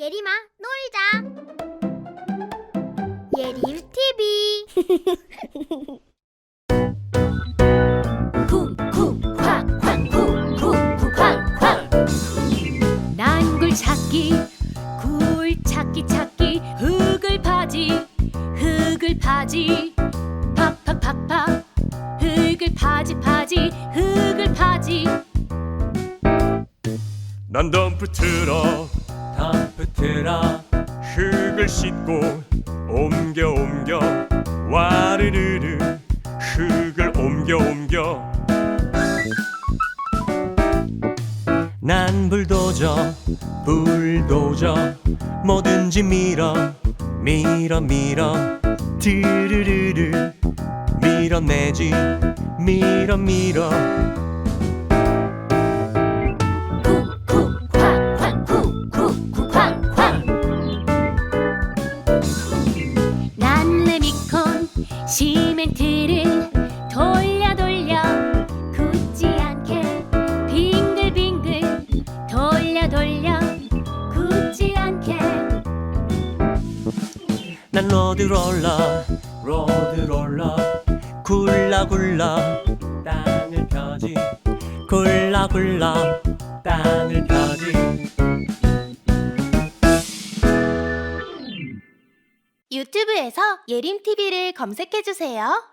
예림아, 놀자. 예림 TV. 쿵쿵 쾅쾅 쿵쿵 쾅쾅. 난굴 찾기 굴 찾기 찾기. 흙을 파지 흙을 파지. 팍팍팍팍. 흙을 파지 파지 흙을 파지. 난 덤프 트럭. 덤 프 트럭 흙을 싣고 옮겨 옮겨 와르르르 흙을 옮겨 옮겨. 난 불도저 불도저 뭐든지 밀어 밀어 밀어. 드르르르 밀어내지 밀어 밀어 난 레미콘 시멘트를 돌려 돌려 굳지 않게 빙글빙글 돌려 돌려 굳지 않게. 난 로드롤러 로드롤러 굴러 땅을 펴지 굴러 땅을 유튜브에서 예림 TV를 검색해 주세요.